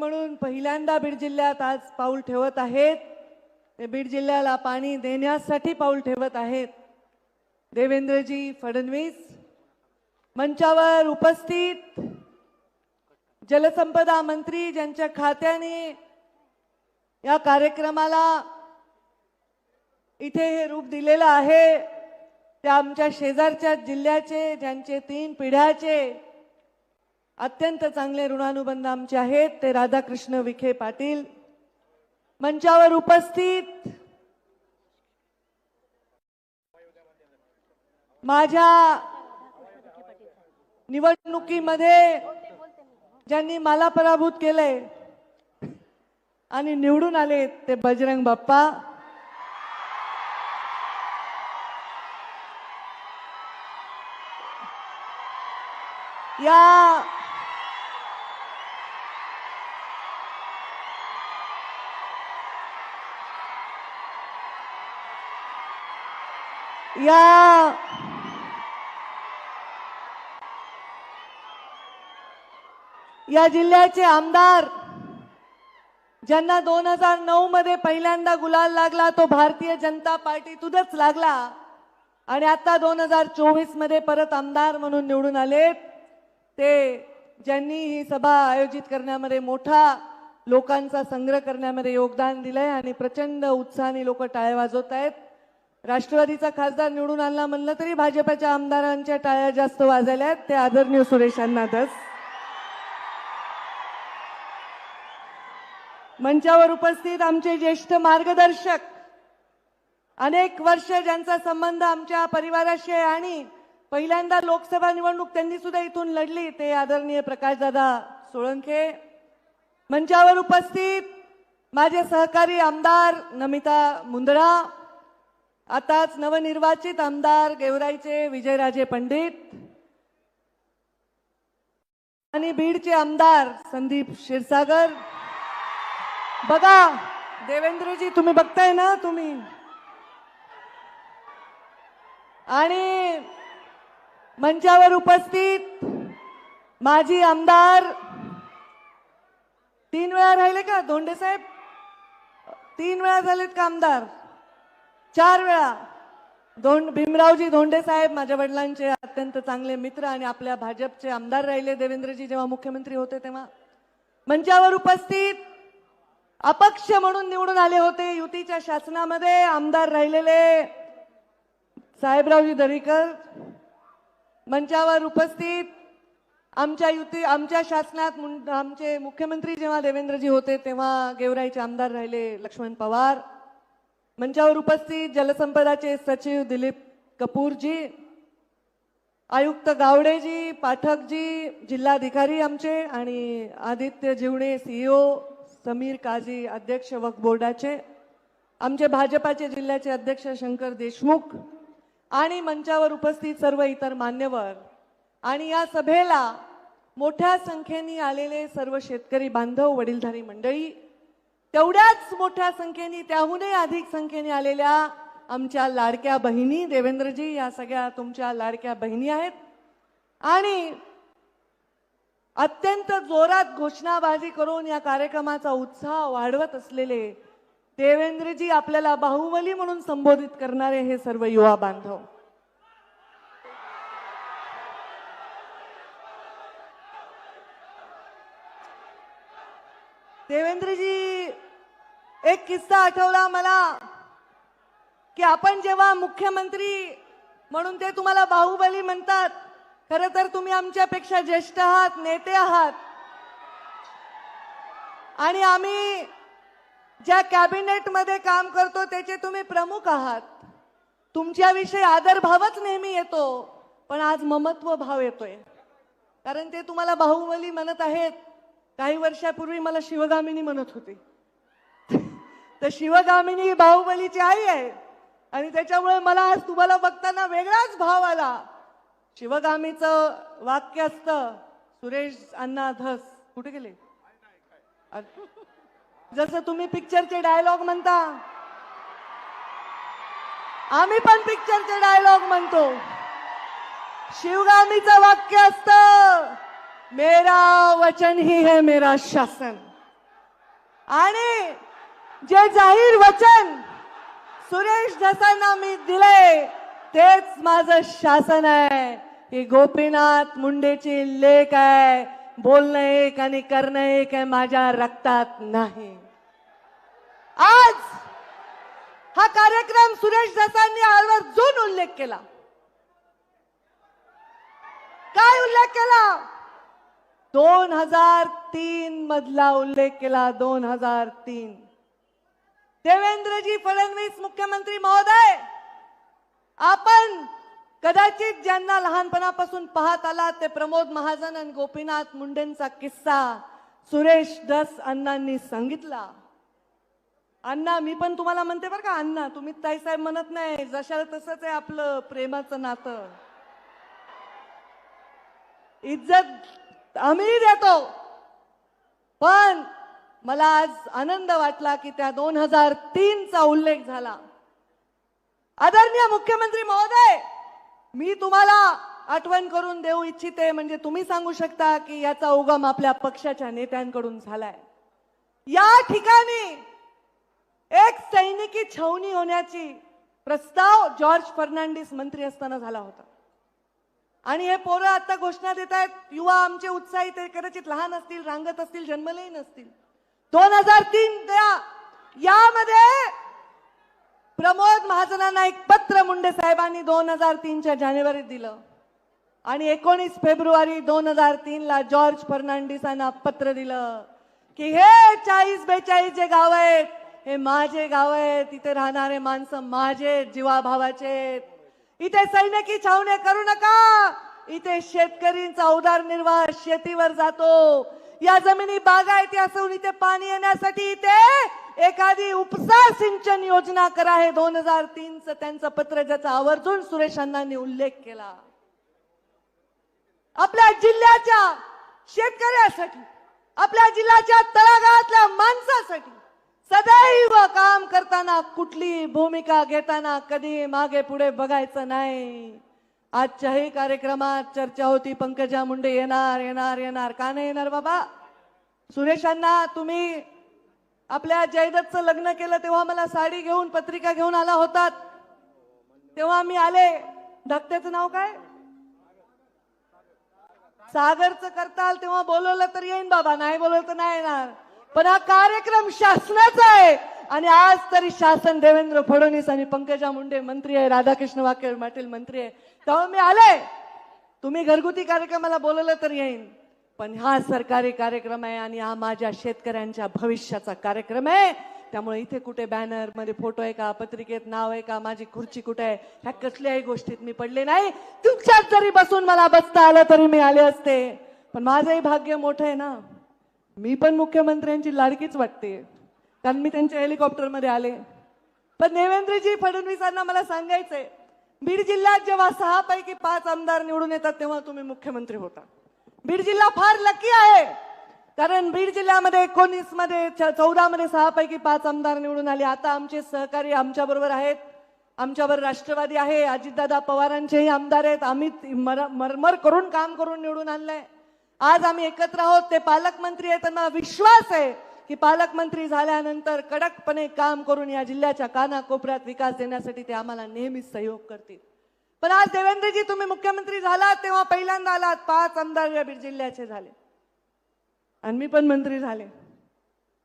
म्हणून पहिल्यांदा बीड जिल्ह्यात आज पाऊल ठेवत आहेत. ते बीड जिल्ह्याला पाणी देण्यासाठी पाऊल ठेवत आहेत. देवेंद्रजी फडणवीस मंचावर उपस्थित. जलसंपदा मंत्री ज्यांच्या खात्याने या कार्यक्रमाला इथे हे रूप दिलेलं आहे त्या आमच्या शेजारच्या जिल्ह्याचे ज्यांचे तीन पिढ्याचे अत्यंत चांगले ऋणानुबंध आमचे आहेत. ते राधाकृष्ण विखे पाटील मंचावर उपस्थित. माझ्या निवडणुकीमध्ये ज्यांनी मला पराभूत केलंय आणि निवडून आले ते बजरंग बाप्पा. या या. या जिल्ह्याचे आमदार ज्यांना दोन हजार नऊ मध्ये पहिल्यांदा गुलाल लागला तो भारतीय जनता पार्टीतूनच लागला. आणि आता दोन हजार चोवीसमध्ये परत आमदार म्हणून निवडून आले. ते ज्यांनी ही सभा आयोजित करण्यामध्ये मोठा लोकांचा संग्रह करण्यामध्ये योगदान दिलंय आणि प्रचंड उत्साहाने लोक टाळे वाजवत आहेत. राष्ट्रवादीचा खासदार निवडून आणला म्हणलं तरी भाजपाच्या आमदारांच्या टाळ्या जास्त वाजल्या आहेत ते आदरणीय सुरेशांनाच मंचावर उपस्थित आमचे ज्येष्ठ मार्गदर्शक. अनेक वर्ष ज्यांचा संबंध आमच्या परिवाराशी आहे आणि पहिल्यांदा लोकसभा निवडणूक त्यांनी सुद्धा इथून लढली ते आदरणीय प्रकाशदादा सोळंखे मंचावर उपस्थित माझे सहकारी आमदार नमिता मुंदडा. आताच नवनिर्वाचित आमदार गेवराईचे विजयराजे पंडित आणि बीडचे आमदार संदीप क्षीरसागर. बघा देवेंद्रजी तुम्ही बघताय ना तुम्ही? आणि मंचावर उपस्थित माजी आमदार तीन वेळा राहिले का? धोंडे साहेब? तीन वेळा झालेत का आमदार? चार वेळा. धोंड भीमरावजी धोंडे साहेब माझ्या वडिलांचे अत्यंत चांगले मित्र आणि आपल्या भाजपचे आमदार राहिले देवेंद्रजी जेव्हा मुख्यमंत्री होते तेव्हा. मंचावर उपस्थित अपक्ष म्हणून निवडून आले होते युतीच्या शासनामध्ये आमदार राहिलेले साहेबरावजी दरेकर. मंचावर उपस्थित आमच्या युती आमच्या शासनात मुं- आमचे मुख्यमंत्री जेव्हा देवेंद्रजी होते तेव्हा गेवराईचे आमदार राहिले लक्ष्मण पवार. मंचावर उपस्थित जलसंपदाचे सचिव दिलीप कपूरजी आयुक्त गावडेजी पाठकजी जिल्हाधिकारी आमचे आणि आदित्य जीवणे सीईओ समीर काझी अध्यक्ष वक्फ बोर्डाचे आमचे भाजपाचे जिल्ह्याचे अध्यक्ष शंकर देशमुख आणि मंचावर उपस्थित सर्व इतर मान्यवर. आणि या सभेला मोठ्या संख्येने आलेले सर्व शेतकरी बांधव वडीलधारी मंडळी तेवढ्याच मोठ्या संख्येने त्याहूनही अधिक संख्येने आलेल्या आमच्या लाडक्या बहिणी देवेंद्रजी या सगळ्या तुमच्या लाडक्या बहिणी आहेत. आणि अत्यंत जोरात घोषणाबाजी करून या कार्यक्रमाचा उत्साह वाढवत असलेले देवेंद्रजी आपल्याला बाहुबली म्हणून संबोधित करणारे हे सर्व युवा बांधव. देवेंद्रजी एक किस्सा आठवला मला की आपण जेव्हा मुख्यमंत्री म्हणून ते तुम्हाला बाहुबली म्हणतात खरं तर तुम्ही आमच्यापेक्षा ज्येष्ठ आहात नेते आहात. आणि आम्ही ज्या कॅबिनेटमध्ये काम करतो त्याचे तुम्ही प्रमुख आहात. तुमच्याविषयी आदरभावच नेहमी येतो पण आज ममत्व भाव येतोय. कारण ते तुम्हाला बाहुबली म्हणत आहेत. काही वर्षापूर्वी मला शिवगामिनी म्हणत होती. तर शिवगामिनी बाहुबलीची आई आहे. आणि त्याच्यामुळे मला आज तुम्हाला बघताना वेगळाच भाव आला. शिवगामीचं वाक्य असतं सुरेश अण्णा धस. कुठे गेले? जसं तुम्ही पिक्चरचे डायलॉग म्हणता. आम्ही पण पिक्चरचे डायलॉग म्हणतो. शिवगामीचं वाक्य असतं मेरा वचन ही है मेरा शासन. आणि जे जाहीर वचन सुरेश धसांना मी दिले तेच माझं शासन आहे. ही गोपीनाथ मुंडेची लेख आहे. बोलणं एक आणि करणं एक आहे माझ्या रक्तात नाही. आज हा कार्यक्रम सुरेश धसांनी आवर्जून उल्लेख केला. काय उल्लेख केला? दोन हजार तीन मधला उल्लेख केला दोन हजार तीन. देवेंद्रजी फडणवीस मुख्यमंत्री महोदय! आपण कदाचित ज्यांना लहानपणापासून पाहत आलात ते प्रमोद महाजन आणि गोपीनाथ मुंडेंचा किस्सा सुरेश दस अण्णांनी सांगितला. अण्णा मी पण तुम्हाला म्हणते बरं का अण्णा तुम्ही ताईसाहेब म्हणत नाही जशाला तसंच आहे आपलं प्रेमाचं नातं. इज्जत आम्ही देतो. पण मला आज आनंद वाटला की त्या दोन हजार तीनचा उल्लेख झाला. आदरणीय मुख्यमंत्री महोदय मी तुम्हाला आठवण करून देऊ इच्छिते म्हणजे तुम्ही सांगू शकता की याचा उगम आपल्या पक्षाच्या नेत्यांकडून झालाय. या ठिकाणी एक सैनिकी छावणी होण्याची प्रस्ताव जॉर्ज फर्नांडिस मंत्री असताना झाला होता. आणि हे पोरं आता घोषणा देत आहेत युवा आमचे उत्साही ते कदाचित लहान असतील रांगत असतील जन्मलेही नसतील. दोन हजार तीन त्या यामध्ये प्रमोद महाजनांना एक पत्र मुंडे साहेबांनी दोन हजार तीनच्या जानेवारीत दिलं. आणि एकोणीस फेब्रुवारी दोन हजार तीन ला जॉर्ज फर्नांडिसांना पत्र दिलं की हे चाळीस बेचाळीस जे गाव आहेत हे माझे गाव आहेत तिथे राहणारे माणसं माझे जीवाभावाचे इथे सैनिकी छावणे करू नका. इथे शेतकरींचा उदारनिर्वाह शेतीवर जातो. या जमिनी बागायती असून इथे पाणी येण्यासाठी इथे एखादी उपसा सिंचन योजना करा हे दोन हजार तीनच त्यांचं पत्र ज्याचा आवर्जून सुरेश अण्णांनी उल्लेख केला. आपल्या जिल्ह्याच्या शेतकऱ्यासाठी आपल्या जिल्ह्याच्या तळागाळातल्या माणसासाठी सदैव काम करताना कुठली भूमिका घेताना कधी मागे पुढे बघायचं नाही. आजच्याही कार्यक्रमात चर्चा होती पंकजा मुंडे येणार येणार येणार. का नाही येणार बाबा? सुरेशांना तुम्ही आपल्या जयदत्तचं लग्न केलं तेव्हा मला साडी घेऊन पत्रिका घेऊन आला होतात. तेव्हा मी आले. धक्त्याचं नाव काय? सागरचं करताल तेव्हा बोलवलं तर येईन बाबा. नाही बोलवलं तर नाही येणार. पण हा कार्यक्रम शासनाचा आहे. आणि आज तरी शासन देवेंद्र फडणवीस आणि पंकजा मुंडे मंत्री आहे राधाकृष्ण वाके पाटील मंत्री आहे. तेव्हा मी आले तुम्ही घरगुती कार्यक्रमाला बोलवलं तर येईन. पण हा सरकारी कार्यक्रम आहे आणि हा माझ्या शेतकऱ्यांच्या भविष्याचा कार्यक्रम आहे. त्यामुळे इथे कुठे बॅनरमध्ये फोटो आहे का पत्रिकेत नाव आहे का माझी खुर्ची कुठे आहे ह्या कसल्याही गोष्टीत मी पडले नाही. तुमच्यात जरी बसून मला बसता आलं तरी मी आले असते. पण माझंही भाग्य मोठं आहे ना. मी पण मुख्यमंत्र्यांची लाडकीच वाटते. कारण मी त्यांच्या हेलिकॉप्टरमध्ये आले. पण देवेंद्रजी फडणवीसांना मला सांगायचंय बीड जिल्ह्यात जेव्हा सहा पैकी पाच आमदार निवडून येतात तेव्हा तुम्ही मुख्यमंत्री होता. बीड जिल्हा फार लकी आहे. कारण बीड जिल्ह्यामध्ये एकोणीसमध्ये चौदा मध्ये सहा पैकी पाच आमदार निवडून आले. आता आमचे सहकारी आमच्या बरोबर आहेत. आमच्यावर राष्ट्रवादी आहे. अजितदादा पवारांचेही आमदार आहेत. आम्ही मरमर करून काम करून निवडून आणलंय. आज आम्ही एकत्र आहोत. ते पालकमंत्री आहेत. त्यांना विश्वास आहे. की पालकमंत्री झाल्यानंतर कडकपणे काम करून या जिल्ह्याच्या कानाकोपऱ्यात विकास देण्यासाठी ते आम्हाला नेहमीच सहयोग करतील. पण आज देवेंद्रजी तुम्ही मुख्यमंत्री झालात तेव्हा पहिल्यांदा आलात. पाच आमदार या बीड जिल्ह्याचे झाले. आणि मी पण मंत्री झाले.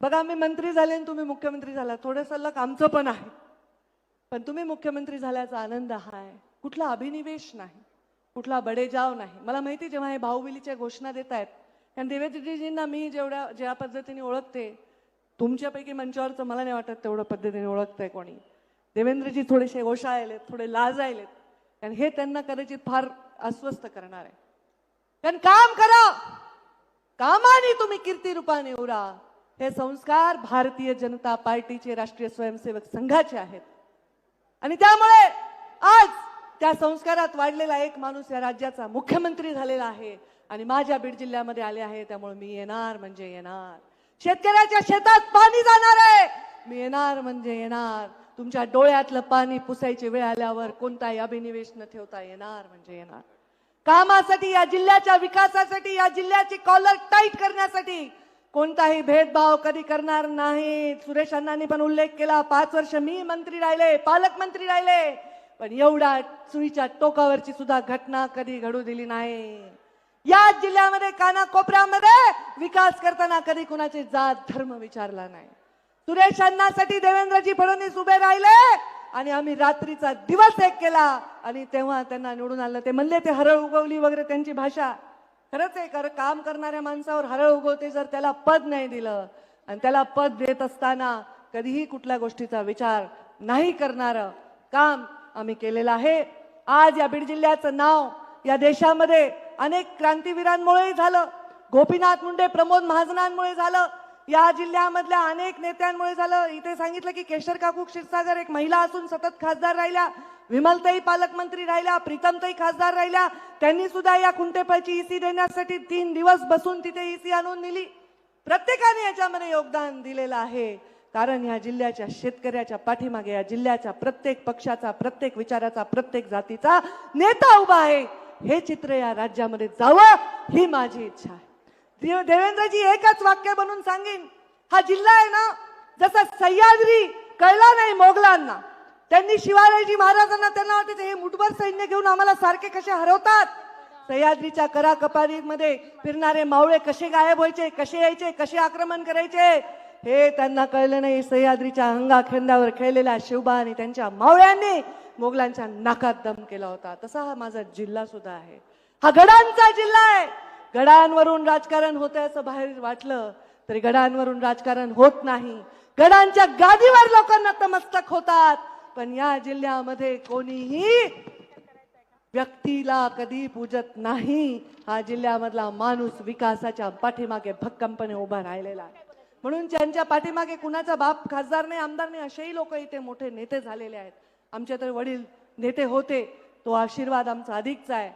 बघा मी मंत्री झाले आणि तुम्ही मुख्यमंत्री झाला. थोडंसं लक आमचं पण आहे. पण तुम्ही मुख्यमंत्री झाल्याचा आनंद हा आहे. कुठला अभिनिवेश नाही. कुठला बडेजाव नाही. मला माहिती जेव्हा हे भाऊबिलीच्या घोषणा देत आहेत कारण देवेंद्रजींना मी जेवढ्या ज्या पद्धतीने ओळखते तुमच्यापैकी मंचावरचं मला नाही वाटत तेवढं पद्धतीने ओळखतंय कोणी. देवेंद्रजी थोडेसे ओशाळलेत थोडे लाजायलेत कारण हे त्यांना कदाचित फार अस्वस्थ करणार आहे. कारण काम करा! कामाने तुम्ही कीर्ती रूपाने उरा. हे संस्कार भारतीय जनता पार्टीचे राष्ट्रीय स्वयंसेवक संघाचे आहेत. आणि त्यामुळे आज त्या संस्कारात वाढलेला एक माणूस या राज्याचा मुख्यमंत्री झालेला आहे. आणि माझ्या बीड जिल्ह्यामध्ये आले आहे त्यामुळे मी येणार म्हणजे येणार. शेतकऱ्याच्या शेतात पाणी जाणार आहे. मी येणार म्हणजे येणार. तुमच्या डोळ्यातलं पाणी पुसायची वेळ आल्यावर कोणताही अभिनिवेश न ठेवता येणार म्हणजे येणार. कामासाठी या जिल्ह्याच्या विकासासाठी या जिल्ह्याची कॉलर टाईट करण्यासाठी कोणताही भेदभाव कधी करणार नाही सुरेश अण्णांनी पण उल्लेख केला पाच वर्ष मी मंत्री राहिले पालकमंत्री राहिले पण एवढा सुईच्या टोकावरची सुद्धा घटना कधी घडू दिली नाही. या जिल्ह्यामध्ये कानाकोपऱ्यामध्ये विकास करताना कधी कुणाची जात धर्म विचारला नाही. सुरेश अण्णासाठी देवेंद्रजी फडणवीस उभे राहिले आणि आम्ही रात्रीचा दिवस एक केला आणि तेव्हा त्यांना निवडून आलं ते म्हणले ते हरळ उगवली वगैरे त्यांची भाषा. खरंच आहे खरं काम करणाऱ्या माणसावर हरळ उगवते जर त्याला पद नाही दिलं. आणि त्याला पद देत असताना कधीही कुठल्या गोष्टीचा विचार नाही करणारं काम आम्ही केलेलं आहे. आज या बीड जिल्ह्याचं नाव या देशामध्ये अनेक क्रांतीवीरांमुळेही झालं. गोपीनाथ मुंडे प्रमोद महाजनांमुळे झालं. या जिल्ह्यामधल्या अनेक नेत्यांमुळे झालं. इथे सांगितलं की केशर काकू क्षीरसागर एक महिला असून सतत खासदार राहिल्या. विमलताई पालकमंत्री राहिल्या प्रीतमताई खासदार राहिल्या. त्यांनी सुद्धा या खुंटेपाची ईसी देण्यासाठी तीन दिवस बसून तिथे ईसी आणून दिली. प्रत्येकाने याच्यामध्ये योगदान दिलेलं आहे. कारण ह्या जिल्ह्याच्या शेतकऱ्याच्या पाठीमागे या जिल्ह्याच्या प्रत्येक पक्षाचा प्रत्येक विचाराचा प्रत्येक जातीचा नेता उभा आहे. हे चित्र या राज्यामध्ये जावं ही माझी इच्छा आहे. देवेंद्रजी एकच वाक्य बनून सांगेन. हा जिल्हा आहे ना जसा सह्याद्री कळला नाही मोगलांना त्यांनी शिवाजी महाराजांना त्यांना वाटते हे मुठभर सैन्य घेऊन आम्हाला सारखे कसे हरवतात? सह्याद्रीच्या कराकपारीमध्ये फिरणारे मावळे कसे गायब व्हायचे कसे यायचे कसे आक्रमण करायचे? हे त्यांना कळलं नाही. सह्याद्रीच्या अंगाखेंद्यावर खेळलेल्या शिवबा आणि त्यांच्या मावळ्यांनी मोगलांच्या नाकात दम केला होता. तसा हा माझा जिल्हा सुद्धा आहे. हा गडांचा जिल्हा आहे. गडांवरून राजकारण होतंय असं बाहेर वाटलं तरी गडांवरून राजकारण होत नाही. गडांच्या गादीवर लोक नतमस्तक होतात. पण या जिल्ह्यामध्ये कोणीही व्यक्तीला कधी पूजत नाही. हा जिल्ह्यामधला माणूस विकासाच्या पाठीमागे भक्कमपणे उभा राहिलेला आहे. म्हणून ज्यांच्या पाठीमागे कुणाचा बाप खासदार नाही आमदार नाही असेही लोक इथे मोठे नेते झालेले आहेत. आमचे तर वडील नेते होते तो आशीर्वाद आमचा अधिकचा आहे.